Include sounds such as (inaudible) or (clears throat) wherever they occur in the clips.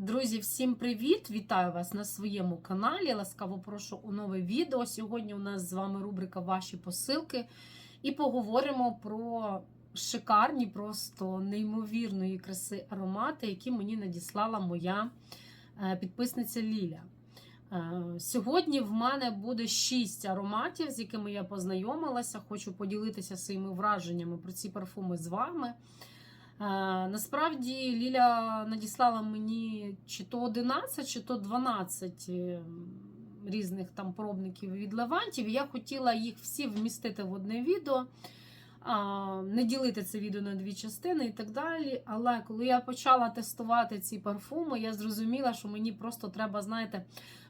Друзі, всім привіт! Вітаю вас на своєму каналі. Ласкаво прошу у нове відео. Сьогодні у нас з вами рубрика Ваші посилки. І поговоримо про шикарні, просто неймовірної краси аромати, які мені надіслала моя е, підписниця Ліля. Е, Сьогодні в мене буде 6 ароматів, з якими я познайомилася. Хочу поділитися своїми враженнями про ці парфуми з вами. Е, Насправді Ліля надіслала мені чи то 11, чи то 12 е, різних там пробників від левантів. Я хотіла їх всі вмістити в одне відео, не ділити це відео на дві частини і так далі. Але коли я почала тестувати ці парфуми, я зрозуміла, що мені просто треба, знаєте,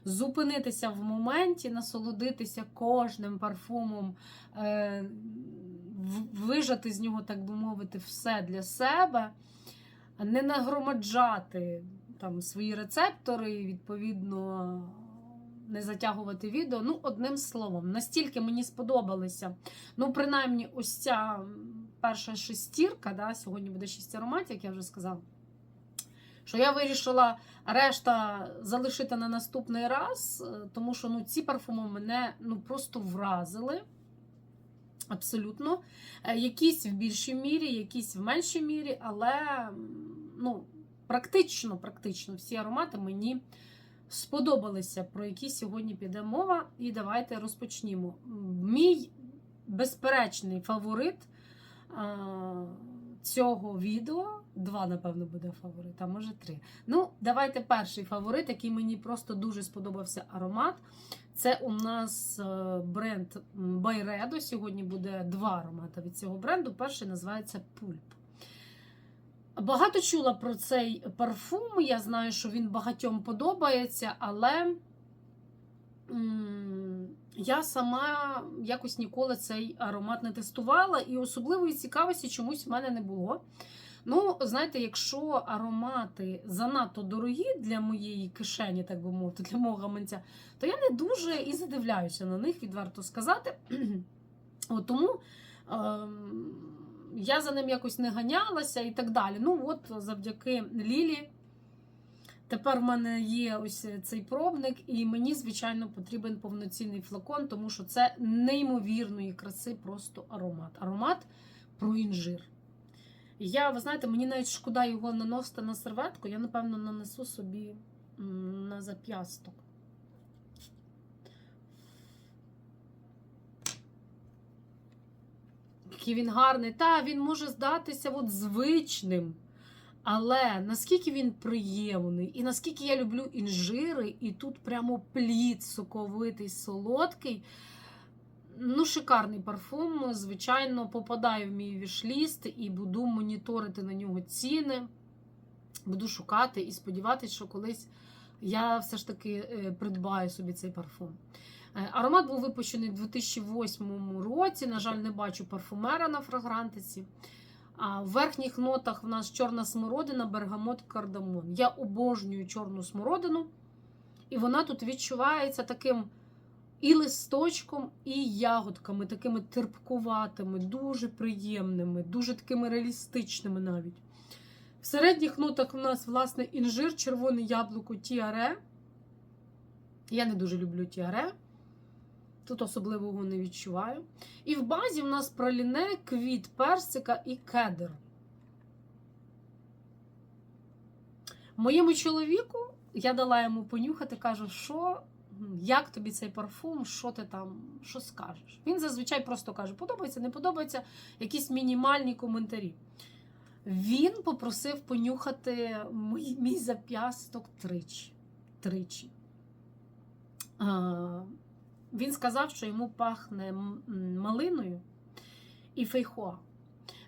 зупинитися в моменті, насолодитися кожним парфумом. Вижати з нього, так би мовити, все для себе, не нагромаджати там свої рецептори, і, відповідно, не затягувати відео. Ну, одним словом, настільки мені сподобалися. Ну, принаймні, ось ця перша шестірка, да, сьогодні буде шість ароматів, як я вже сказала. Що я вирішила решта залишити на наступний раз, е, тому що ну, ці парфуми мене ну, просто вразили. Абсолютно. Е, Якісь в більшій мірі, якісь в меншій мірі, але ну, практично, практично всі аромати мені сподобалися, про які сьогодні піде мова. І давайте розпочнімо. Мій безперечний фаворит цього відео. Два, напевно, буде фаворит, а може три. Ну, давайте перший фаворит, який мені просто дуже сподобався аромат. Це у нас е, бренд Байредо. Сьогодні буде два аромати від цього бренду. Перший називається Пульп. Багато чула про цей парфум. Я знаю, що він багатьом подобається, але я сама якось ніколи цей аромат не тестувала, і особливої цікавості чомусь в мене не було. Ну, знаєте, якщо аромати занадто дорогі для моєї кишені, так би мовити, для мого гаманця, то я не дуже і задивляюся на них, відверто сказати. (clears throat) От тому ем, я за ним якось не ганялася і так далі. Ну, от завдяки Лілі. Тепер в мене є ось цей пробник, і мені, звичайно, потрібен повноцінний флакон, тому що це неймовірної краси просто аромат. Аромат про інжир. Я, ви знаєте, мені навіть шкода його наносити на серветку. Я, напевно, нанесу собі на зап'ясток. Який він гарний. Та, він може здатися от звичним. Але наскільки він приємний, і наскільки я люблю інжири, і тут прямо плід соковитий, солодкий. Ну, шикарний парфум. Звичайно, попадає в мій вішліст і буду моніторити на нього ціни. Буду шукати і сподіватися, що колись я все ж таки е, придбаю собі цей парфум. Е, Аромат був випущений у 2008 році. На жаль, не бачу парфумера на фрагрантиці. А в верхніх нотах в нас чорна смородина, бергамот, кардамон. Я обожнюю чорну смородину, і вона тут відчувається таким і листочком, і ягодками, такими терпкуватими, дуже приємними, дуже такими реалістичними навіть. В середніх нотах в нас, власне, інжир, червоне яблуко, тіаре. Я не дуже люблю тіаре. Тут особливого не відчуваю. І в базі в нас праліне, квіт персика і кедр. Моєму чоловіку я дала йому понюхати, кажу, що, як тобі цей парфум, що ти там, що скажеш. Він зазвичай просто каже, подобається, не подобається, якісь мінімальні коментарі. Він попросив понюхати мій, мій зап'ясток тричі. тричі. Він сказав, що йому пахне малиною і фейхоа.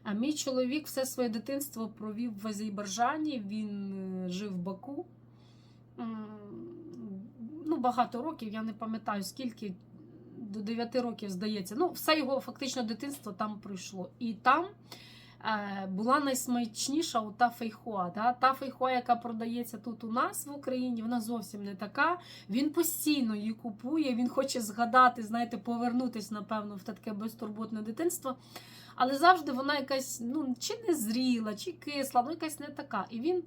А мій чоловік все своє дитинство провів в Азербайджані, він е, жив в Баку. Ну, багато років, я не пам'ятаю скільки, до 9 років, здається. Ну, все його фактично дитинство там пройшло. І там була найсмачніша ота фейхоа. Да? Та фейхоа, яка продається тут у нас в Україні, вона зовсім не така. Він постійно її купує, він хоче згадати, знаєте, повернутися, напевно, в таке безтурботне дитинство. Але завжди вона якась, ну, чи не зріла, чи кисла, ну якась не така. І він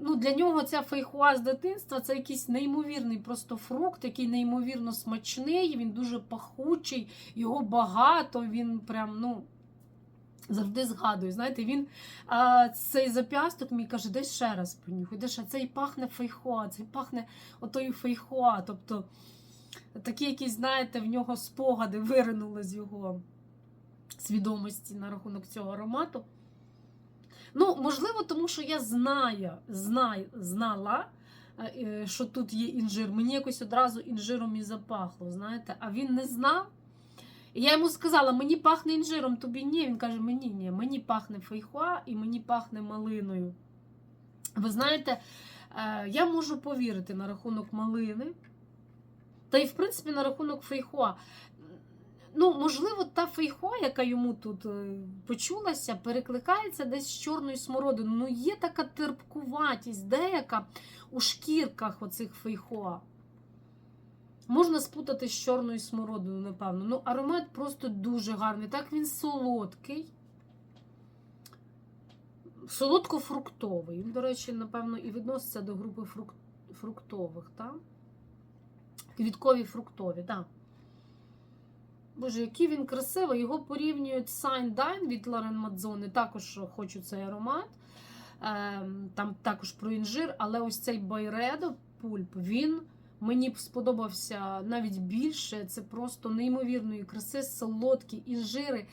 ну, для нього ця фейхуа з дитинства це якийсь неймовірний просто фрукт, який неймовірно смачний, він дуже пахучий, його багато, він прям, ну. Завжди згадую, знаєте, він а, цей зап'ясток мій каже, десь ще раз понюхай, де ще цей пахне фейхоа, цей пахне отою фейхоа. Тобто такі якісь, знаєте, в нього спогади виринули з його свідомості на рахунок цього аромату. Ну, можливо, тому що я знаю, знаю, знала, е, що тут є інжир. Мені якось одразу інжиром і запахло, знаєте, а він не знав. Я йому сказала, мені пахне інжиром, тобі ні. Він каже, мені ні, мені пахне фейхуа і мені пахне малиною. Ви знаєте, е, я можу повірити на рахунок малини, та й, в принципі, на рахунок фейхуа. Ну, можливо, та фейхуа, яка йому тут е, почулася, перекликається десь з чорною смородиною. Ну, є така терпкуватість, деяка у шкірках оцих фейхуа. Можна спутати з чорною смородиною, напевно. Ну, аромат просто дуже гарний. Так він солодкий. Солодко-фруктовий. Він, до речі, напевно, і відноситься до групи фрук... фруктових, так? Квіткові фруктові, так. Боже, який він красивий. Його порівнюють Sign Dine від Лорен Мадзони. Також хочу цей аромат. Ем, Там також про інжир, але ось цей Байредо пульп, він мені б сподобався навіть більше. Це просто неймовірної краси, солодкі інжири,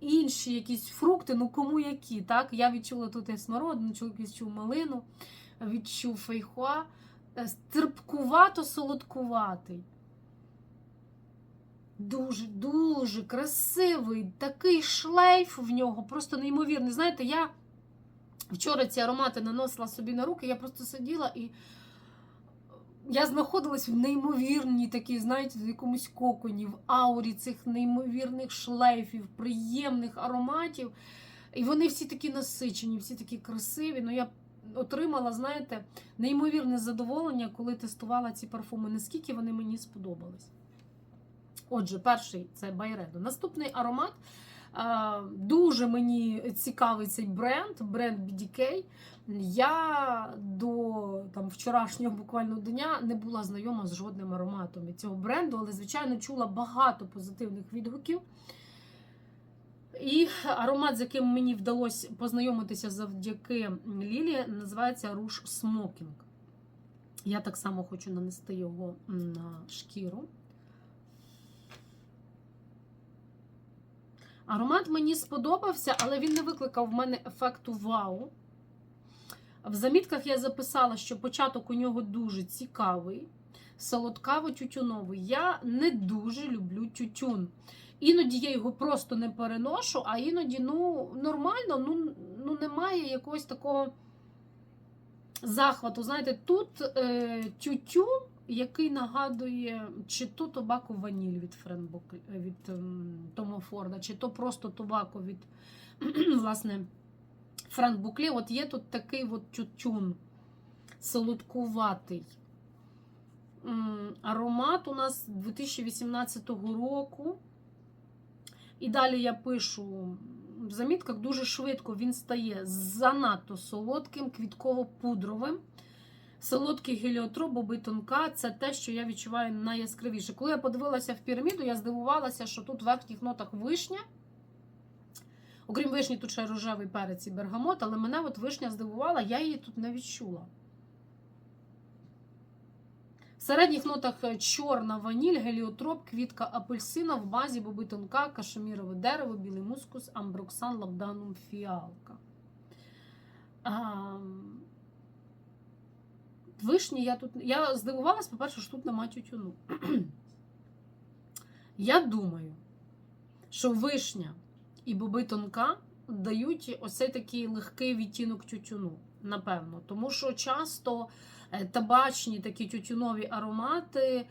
інші якісь фрукти, ну кому які. так? Я відчула тут і смородину, відчув малину, відчув фейхуа. Е, Терпкувато-солодкуватий. Дуже, дуже красивий, такий шлейф в нього, просто неймовірний. Знаєте, я вчора ці аромати наносила собі на руки, я просто сиділа і я знаходилась в неймовірній такій, знаєте, в якомусь коконі, в аурі цих неймовірних шлейфів, приємних ароматів. І вони всі такі насичені, всі такі красиві. Ну, я отримала, знаєте, неймовірне задоволення, коли тестувала ці парфуми, наскільки вони мені сподобались. Отже, перший це Байредо. Наступний аромат. Дуже мені цікавий цей бренд, бренд BDK. Я до там, вчорашнього буквально дня не була знайома з жодним ароматом цього бренду, але, звичайно, чула багато позитивних відгуків. І аромат, з яким мені вдалося познайомитися завдяки Лілі, називається Руш Смокінг. Я так само хочу нанести його на шкіру. Аромат мені сподобався, але він не викликав в мене ефекту вау. В замітках я записала, що початок у нього дуже цікавий, солодкаво-тютюновий. Я не дуже люблю тютюн. Іноді я його просто не переношу, а іноді ну, нормально, ну, ну немає якогось такого захвату. Знаєте, тут е, тютюн, який нагадує, чи то табаку ваніль від Френбук, від Тома Форда, чи то просто табаку від (clears throat) власне, Френк Буклі. От є тут такий от тютюн солодкуватий. Аромат у нас 2018 року. І далі я пишу в замітках дуже швидко він стає занадто солодким, квітково-пудровим. Солодкий геліотроп, боби тонка це те, що я відчуваю найяскравіше. Коли я подивилася в піраміду, я здивувалася, що тут в верхніх нотах вишня. Окрім вишні, тут ще рожевий перець і бергамот, але мене от вишня здивувала, я її тут не відчула. В середніх нотах е, чорна ваніль, геліотроп, квітка апельсина, в базі боби тонка, кашемірове дерево, білий мускус, амброксан, лабданум, фіалка. А, Вишні я тут. Я здивувалась, по-перше, що тут нема тютюну. (clears throat) я думаю, що вишня і боби тонка дають ось цей такий легкий відтінок тютюну, напевно. Тому що часто е, табачні такі тютюнові аромати, е,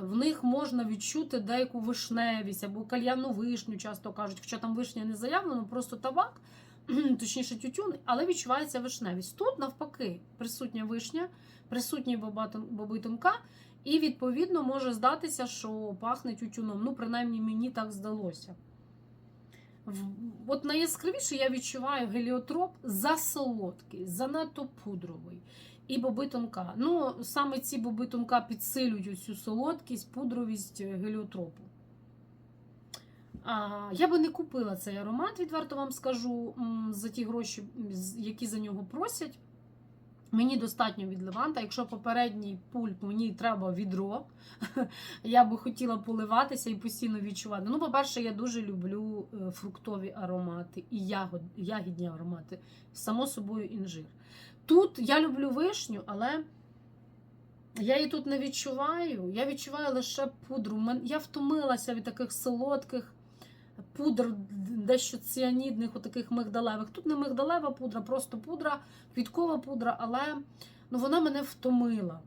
в них можна відчути деяку вишневість або кальяну вишню, часто кажуть, хоча там вишня не заявлено, просто табак, (clears throat) точніше тютюн, але відчувається вишневість. Тут, навпаки, присутня вишня, присутні боби тонка, і, відповідно, може здатися, що пахне тютюном. Ну, принаймні, мені так здалося. От найяскравіше я відчуваю геліотроп засолодкий, занадто пудровий. І боби тонка. Ну, саме ці боби тонка підсилюють усю солодкість, пудровість е, геліотропу. А, я би не купила цей аромат, відверто вам скажу, за ті гроші, які за нього просять. Мені достатньо від Леванта. Якщо попередній пульт мені треба відро, (laughs) я би хотіла поливатися і постійно відчувати. Ну, по-перше, я дуже люблю е, фруктові аромати і ягод, ягідні аромати. Само собою інжир. Тут я люблю вишню, але я її тут не відчуваю. Я відчуваю лише пудру. Я втомилася від таких солодких пудр, дещо ціанідних, отаких мигдалевих. Тут не мигдалева пудра, просто пудра, квіткова пудра, але ну, вона мене втомила.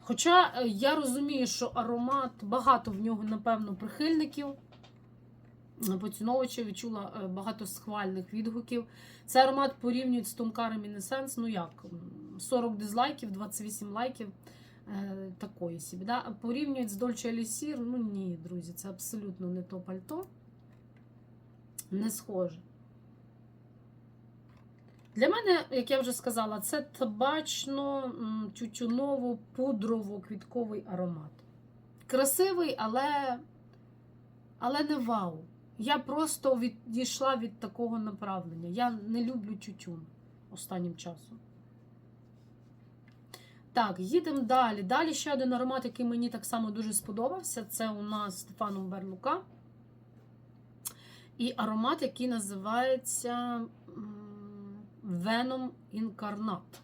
Хоча е, я розумію, що аромат, багато в нього, напевно, прихильників, е, відчула е, багато схвальних відгуків. Цей аромат порівнюють з тонка ремінесенс, ну як, 40 дизлайків, 28 лайків. е, Такої собі. Да? Порівнюють з Dolce Elixir, ну ні, друзі, це абсолютно не то пальто. Не схоже. Для мене, як я вже сказала, це табачно тютюново пудрово квітковий аромат. Красивий, але, але не вау. Я просто відійшла від такого направлення. Я не люблю тютюн останнім часом. Так, їдемо далі. Далі ще один аромат, який мені так само дуже сподобався. Це у нас Стефану Берлука. І аромат, який називається Venom Incarnate.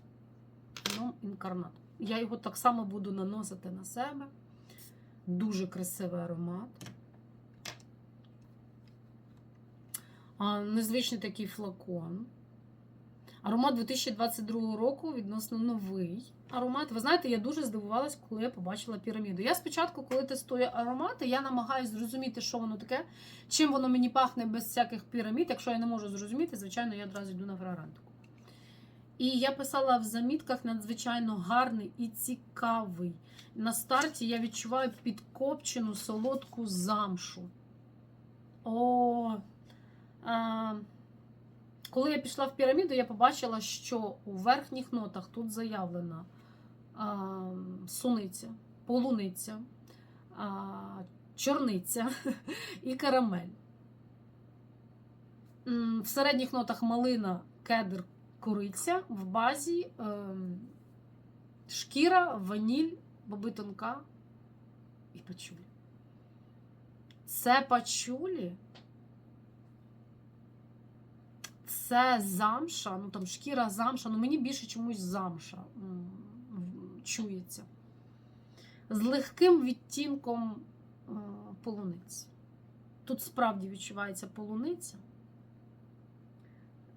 Venom Incarnate. Я його так само буду наносити на себе. Дуже красивий аромат. Незвичний такий флакон. Аромат 2022 року відносно новий аромат. Ви знаєте, я дуже здивувалась, коли я побачила піраміду. Я спочатку, коли тестую аромати, я намагаюся зрозуміти, що воно таке, чим воно мені пахне без всяких пірамід. Якщо я не можу зрозуміти, звичайно, я одразу йду на фрагрантику. І я писала в замітках надзвичайно гарний і цікавий. На старті я відчуваю підкопчену солодку замшу. О, а, коли я пішла в піраміду, я побачила, що у верхніх нотах тут заявлена а, суниця, полуниця, а, чорниця (laughs) і карамель. В середніх нотах малина, кедр, куриця, в базі ем, шкіра, ваніль, боби тонка і пачулі. Це пачулі. Це замша, ну там шкіра замша, ну мені більше чомусь замша чується. З легким відтінком полуниці. Тут справді відчувається полуниця.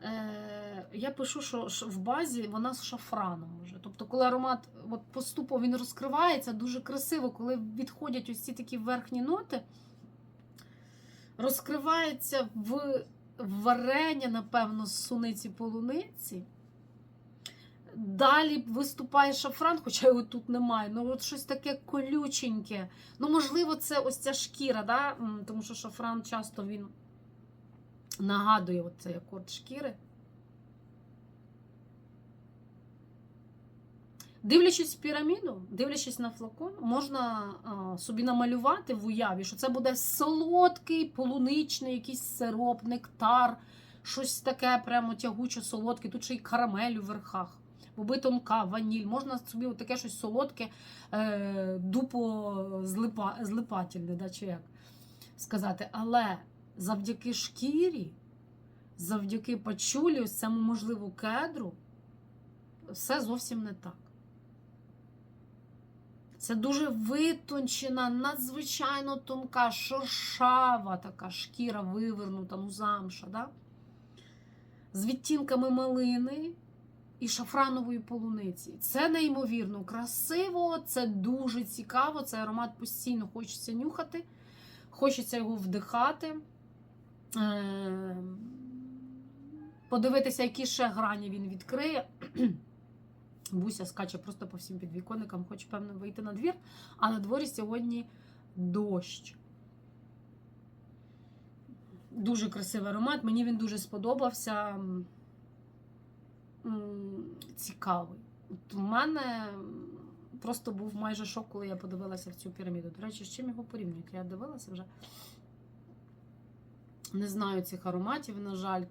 Е, я пишу, що в базі вона з шафраном вже. Тобто, коли аромат от поступово він розкривається, дуже красиво, коли відходять ось ці такі верхні ноти, розкривається в варення, напевно, з суниці полуниці. Далі виступає шафран, хоча його тут немає. Ну, от щось таке колюченьке. Ну, можливо, це ось ця шкіра, да? Тому що шафран часто він нагадує оцей акорд шкіри. Дивлячись в піраміду, дивлячись на флакон, можна а, собі намалювати в уяві, що це буде солодкий, полуничний, якийсь сироп, нектар, щось таке прямо тягуче, солодке. Тут ще й карамель у верхах, боби тонка, ваніль. Можна собі таке щось солодке, е, дупо злипа, злипательне, да, чи як сказати. Але завдяки шкірі, завдяки пачулі, ось цьому можливо кедру, все зовсім не так. Це дуже витончена, надзвичайно тонка, шершава така шкіра вивернута, ну замша, да? з відтінками малини і шафранової полуниці. Це неймовірно красиво, це дуже цікаво. Цей аромат постійно хочеться нюхати, хочеться його вдихати. Е, Подивитися, які ще грані він відкриє. Буся скаче просто по всім підвіконникам, хоче, певно, вийти на двір, а на дворі сьогодні дощ. Дуже красивий аромат. Мені він дуже сподобався. Цікавий. От у мене просто був майже шок, коли я подивилася в цю піраміду. До речі, з чим його порівнюють? Я дивилася вже. Не знаю цих ароматів, на жаль.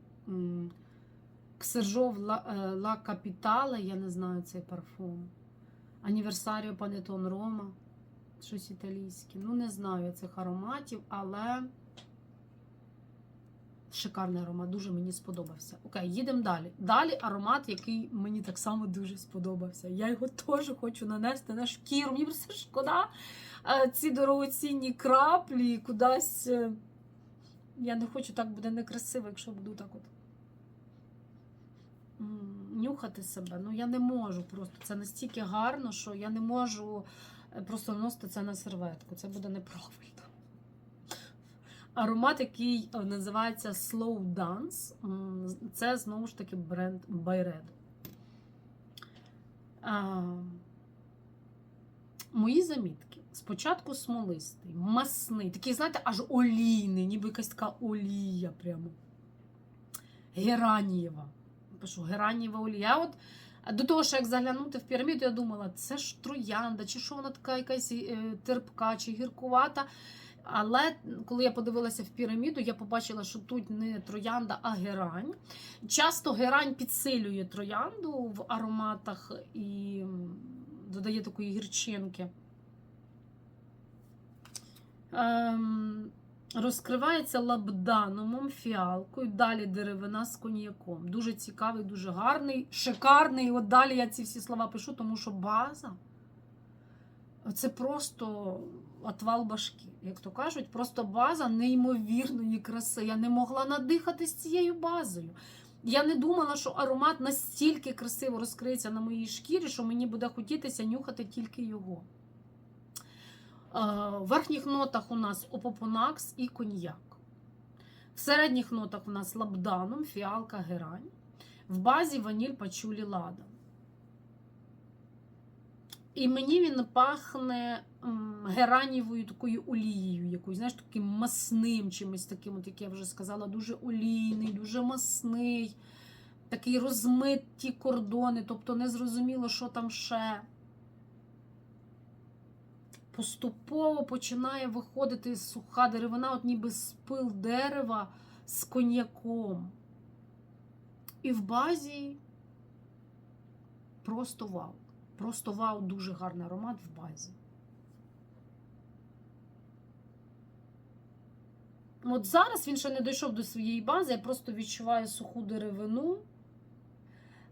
Ксержов Ла, е, Ла я не знаю цей парфум. Аніверсаріо Панетон Рома. Щось італійське. Ну, не знаю цих ароматів, але шикарний аромат, дуже мені сподобався. Окей, їдемо далі. Далі аромат, який мені так само дуже сподобався. Я його теж хочу нанести на шкіру. Мені просто шкода е, ці дорогоцінні краплі кудись. е, Я не хочу, так буде некрасиво, якщо буду так от. Нюхати себе. Ну я не можу просто. Це настільки гарно, що я не можу е, просто носити це на серветку. Це буде неправильно. Аромат, який е, називається Slow Dance. Це знову ж таки бренд Байред. Мої замітки. Спочатку смолистий, масний, такий, знаєте, аж олійний, ніби якась така олія прямо. Геранієва. Пишу, Геранієва олія. Я от до того, що як заглянути в піраміду, я думала, це ж троянда, чи що вона така якась е, терпка, чи гіркувата. Але коли я подивилася в піраміду, я побачила, що тут не троянда, а герань. Часто герань підсилює троянду в ароматах і додає такої гірчинки. Ем, розкривається лабданумом, фіалкою, далі деревина з коньяком. Дуже цікавий, дуже гарний, шикарний. От далі я ці всі слова пишу, тому що база це просто отвал башки, як то кажуть, просто база неймовірної краси. Я не могла надихатись цією базою. Я не думала, що аромат настільки красиво розкриється на моїй шкірі, що мені буде хотітися нюхати тільки його. Е, В верхніх нотах у нас опопонакс і коньяк. В середніх нотах у нас лабданум, фіалка, герань. В базі ваніль, пачулі, ладан. І мені він пахне геранівою такою олією, якоюсь, знаєш, таким масним чимось таким, от, як я вже сказала, дуже олійний, дуже масний, такий розмиті кордони, тобто не зрозуміло, що там ще. Поступово починає виходити суха деревина, от ніби спил дерева з коньяком. І в базі просто вау. Просто вау, дуже гарний аромат в базі. От зараз він ще не дійшов до своєї бази, я просто відчуваю суху деревину.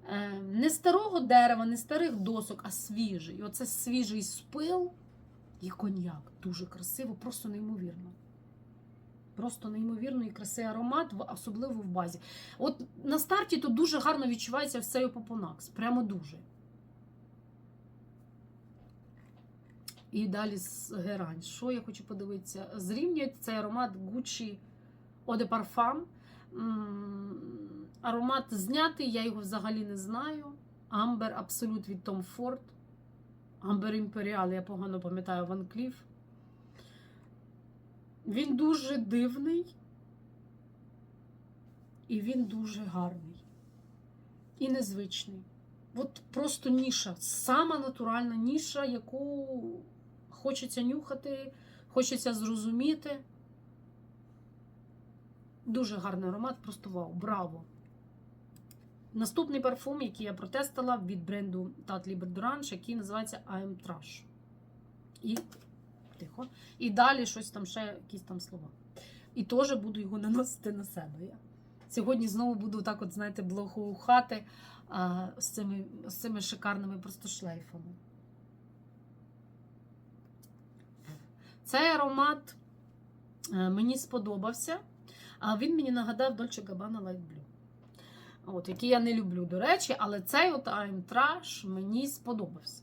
Е, Не старого дерева, не старих досок, а свіжий. Оце свіжий спил і коньяк. Дуже красиво, просто неймовірно. Просто неймовірний красивий аромат, особливо в базі. От на старті тут дуже гарно відчувається все опопонакс. Прямо дуже. І далі з герань. Що я хочу подивитися? Зрівнюють цей аромат Gucci Eau de Parfum. Аромат знятий, я його взагалі не знаю. Амбер Абсолют від Tom Ford. Амбер Імперіал, я погано пам'ятаю Ван Кліф. Він дуже дивний. І він дуже гарний. І незвичний. От просто ніша. Сама натуральна ніша, яку хочеться нюхати, хочеться зрозуміти. Дуже гарний аромат, просто вау, браво! Наступний парфум, який я протестила від бренду Tat Liber Durange, який називається I'm Trash. І тихо. І далі щось там ще, якісь там слова. І теж буду його наносити на себе. Я. Сьогодні знову буду так, от, знаєте, блохоухати а, з, цими, з цими шикарними просто шлейфами. Цей аромат е, мені сподобався, а він мені нагадав Dolce Gabbana Light Blue. От, який я не люблю, до речі, але цей от Trash мені сподобався.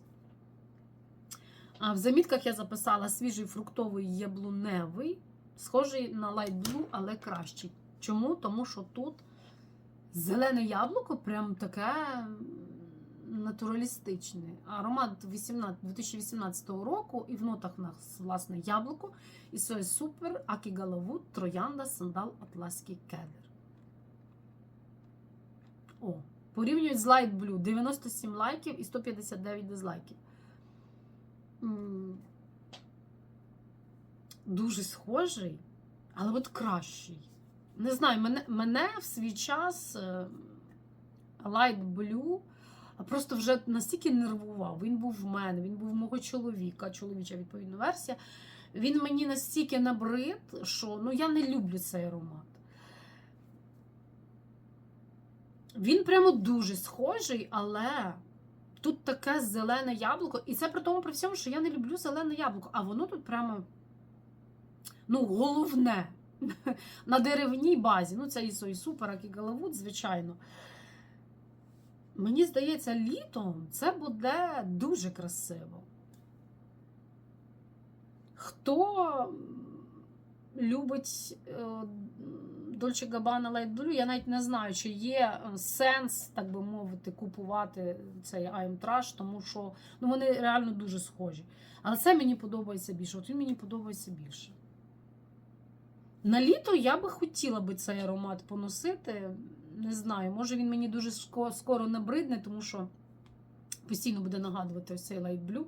А в замітках я записала свіжий фруктовий яблуневий, схожий на Light Blue, але кращий. Чому? Тому що тут зелене яблуко, прям таке натуралістичний. Аромат 18, 2018 року, і в нотах у нас власне яблуко, і соє супер, акі галавут, троянда, сандал, атласський кедр. О, порівнюють з Light Blue 97 лайків і 159 дизлайків. Дуже схожий, але от кращий. Не знаю, мене, мене в свій час е, Light Blue просто вже настільки нервував. Він був в мене, він був в мого чоловіка, чоловіча відповідна версія. Він мені настільки набрид, що ну, я не люблю цей аромат. Він прямо дуже схожий, але тут таке зелене яблуко. І це при тому при всьому, що я не люблю зелене яблуко, а воно тут прямо ну, головне. (laughs) На деревній базі. Ну, це і супер, як і галавут, звичайно. Мені здається, літом це буде дуже красиво. Хто любить Дольче Габана Light Blue, я навіть не знаю, чи є е, сенс, так би мовити, купувати цей I'm Trash, тому що ну, вони реально дуже схожі. Але це мені подобається більше. От він мені подобається більше. На літо я би хотіла би цей аромат поносити. Не знаю, може він мені дуже скоро набридне, тому що постійно буде нагадувати ось цей Light Blue.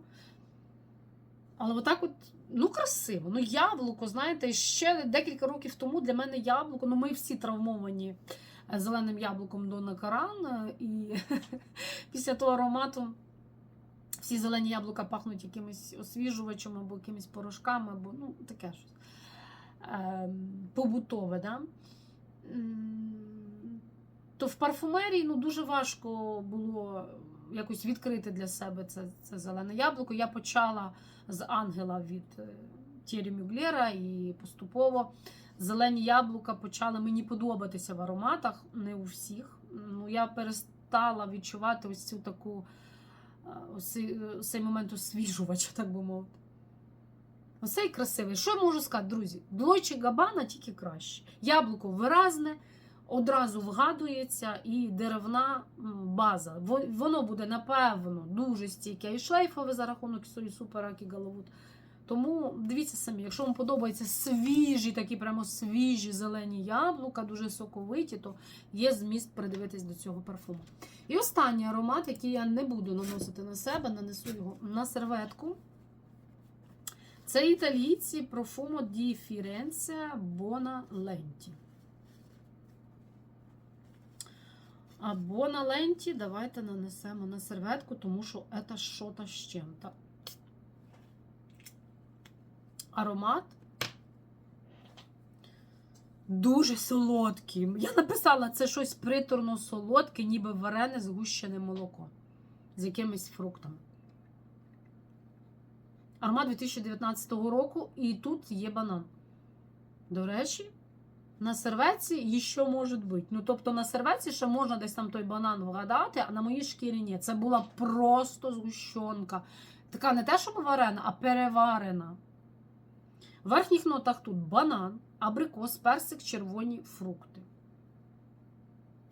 Але отак от, ну, красиво. Ну, яблуко, знаєте, ще декілька років тому для мене яблуко, ну ми всі травмовані е, зеленим яблуком Дона Каран. е, І (laughs) після того аромату всі зелені яблука пахнуть якимось освіжувачем або якимись порошками, або ну, таке щось. Ем, побутове, да? То в парфумерії ну, дуже важко було якось відкрити для себе це, це зелене яблуко. Я почала з ангела від е, Тєрі Мюглєра і поступово зелені яблука почали мені подобатися в ароматах, не у всіх. Ну, я перестала відчувати ось цю таку е, ось ось цей момент освіжувача, так би мовити. Оцей красивий. Що я можу сказати, друзі? Дойче Габана тільки краще. Яблуко виразне, одразу вгадується, і деревна база. Воно буде, напевно, дуже стійке і шлейфове за рахунок свої супераки Галавут. Тому дивіться самі, якщо вам подобаються свіжі, такі прямо свіжі зелені яблука, дуже соковиті, то є зміст придивитись до цього парфуму. І останній аромат, який я не буду наносити на себе, нанесу його на серветку. Це італійці Profumo di Firenze Buona Lenti. А Buona Lenti давайте нанесемо на серветку, тому що це що-то з чим-то. Аромат дуже солодкий. Я написала, це щось приторно солодке, ніби варене згущене молоко з якимись фруктами. Аромат 2019 року, і тут є банан. До речі, на серветці ще може бути. Ну, тобто на серветці ще можна десь там той банан вгадати, а на моїй шкірі ні. Це була просто згущенка. Така не те, що варена, а переварена. В верхніх нотах тут банан, абрикос, персик, червоні фрукти.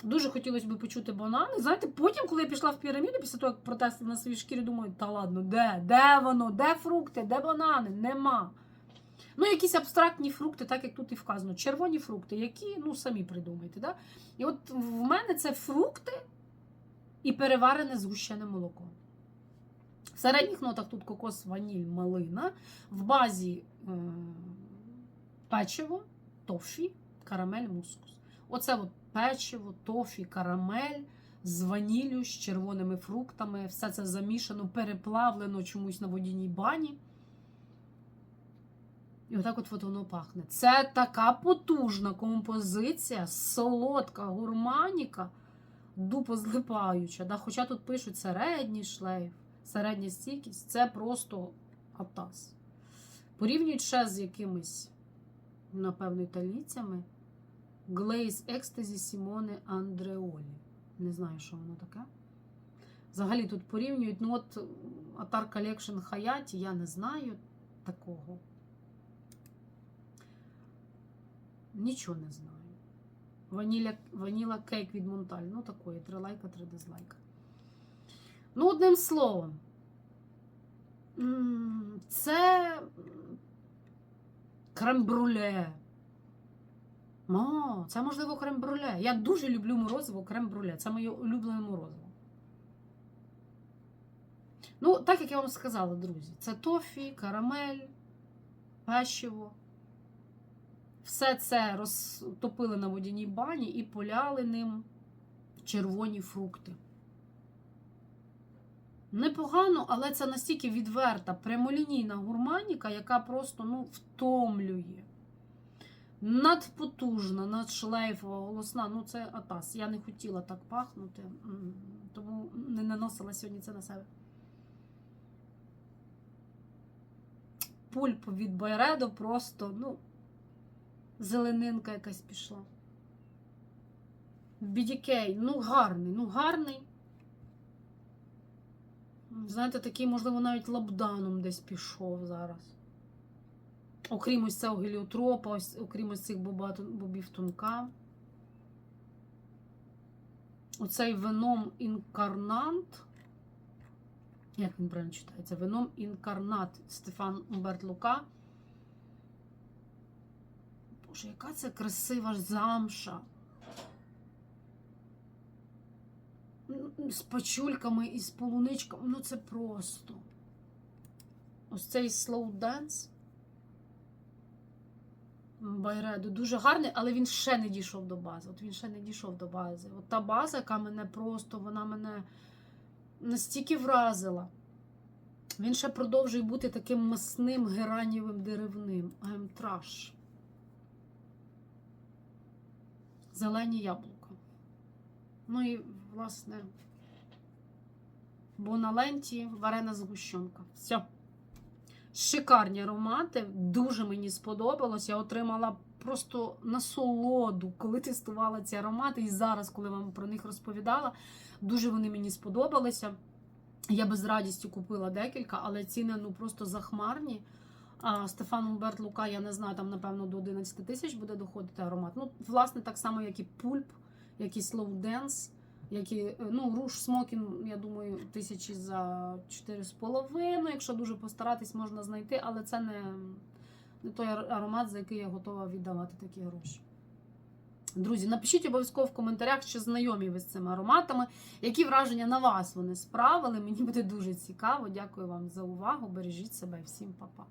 Дуже хотілося б почути банани. Знаєте, потім, коли я пішла в піраміду, після того, як протестила на своїй шкірі, думаю, та ладно, де? Де воно? Де фрукти? Де банани? Нема. Ну, якісь абстрактні фрукти, так як тут і вказано. Червоні фрукти, які, ну, самі придумайте. Да? І от в мене це фрукти і переварене згущене молоко. В середніх нотах тут кокос, ваніль, малина. В базі е- печиво, тофі, карамель, мускус. Оце от печиво, тофі, карамель з ваніллю, з червоними фруктами. Все це замішано, переплавлено чомусь на водяній бані. І отак от, воно пахне. Це така потужна композиція, солодка гурманіка, дупо злипаюча. Да? Хоча тут пишуть середній шлейф, середня стійкість, це просто атас. Порівнюють ще з якимись, напевно, італійцями. Глейс Екстазі Сімоне Андреолі. Не знаю, що воно таке. Взагалі тут порівнюють. Ну, от Атар Collection Хаяті, я не знаю такого. Нічого не знаю. Ваніля, ваніла кейк від Монталь. Ну, такої. Три лайка, три дизлайка. Ну, одним словом, це крем-бруле. О, це можливо крем-бруле. Я дуже люблю морозиво крем-бруле. Це моє улюблене морозиво. Ну, так як я вам сказала, друзі, це тофі, карамель, печиво. Все це розтопили на водяній бані і поляли ним червоні фрукти. Непогано, але це настільки відверта, прямолінійна гурманіка, яка просто ну, втомлює. Надпотужна, надшлейфова, голосна. Ну, це атас. Я не хотіла так пахнути, тому не наносила сьогодні це на себе. Пульп від Байредо просто, ну, зеленинка якась пішла. BDK, ну гарний, ну гарний. Знаєте, такий, можливо, навіть лабданом десь пішов зараз. Окрім ось цього геліотропа, ось, окрім ось цих бобів тунка. Оцей веном інкарнант. Як він правильно читається? Веном інкарнат Стефан Умберт Лука. Боже, яка це красива замша. З пачульками і з полуничками. Ну це просто. Ось цей slow dance. Байреду дуже гарний, але він ще не дійшов до бази. От він ще не дійшов до бази. От та база, яка мене просто, вона мене настільки вразила. Він ще продовжує бути таким масним геранєвим деревним. I'm trash. Зелені яблука. Ну і, власне, бо на ленті варена згущенка. Все. Шикарні аромати. Дуже мені сподобалось. Я отримала просто насолоду, коли тестувала ці аромати. І зараз, коли вам про них розповідала, дуже вони мені сподобалися. Я би з радістю купила декілька, але ціни ну просто захмарні. А Стефан Умберт Лука, я не знаю, там, напевно, до 11 тисяч буде доходити аромат. Ну, власне, так само, як і пульп, як і Dance, як і ну, руш смокін, я думаю, тисячі за 4,5. Якщо дуже постаратись, можна знайти, але це не, не той аромат, за який я готова віддавати такі гроші. Друзі, напишіть обов'язково в коментарях, чи знайомі ви з цими ароматами, які враження на вас вони справили. Мені буде дуже цікаво. Дякую вам за увагу. Бережіть себе всім па-па.